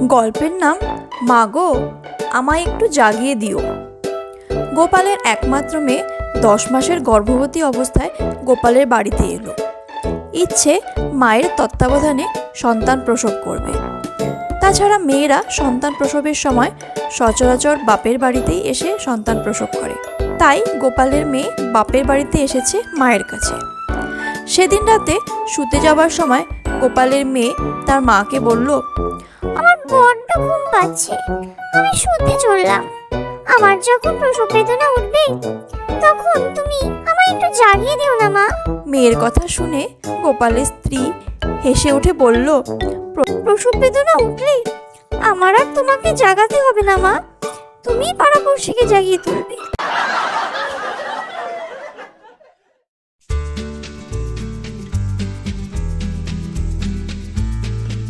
গল্পের নাম মাগো আমায় একটু জাগিয়ে দিও। গোপালের একমাত্র মেয়ে দশ মাসের গর্ভবতী অবস্থায় গোপালের বাড়িতে এলো। ইচ্ছে মায়ের তত্ত্বাবধানে সন্তান প্রসব করবে। তাছাড়া মেয়েরা সন্তান প্রসবের সময় সচরাচর বাপের বাড়িতেই এসে সন্তান প্রসব করে। তাই গোপালের মেয়ে বাপের বাড়িতে এসেছে মায়ের কাছে। সেদিন রাতে শুতে যাবার সময় গোপালের মেয়ে তার মাকে বলল, আমার বড্ড ঘুম পাচ্ছে। আমি শুতে চললাম। আমার যখন প্রসব বেদনা উঠবে তখন তুমি আমায় একটু জাগিয়ে দিও না মা। মেয়ের কথা শুনে গোপালের স্ত্রী হেসে উঠে বলল "প্র- প্রসব বেদনা উঠলে আমার আর তোমাকে জাগাতে হবে না মা। তুমি পাড়াপড়শিকে জাগিয়ে তুলবে।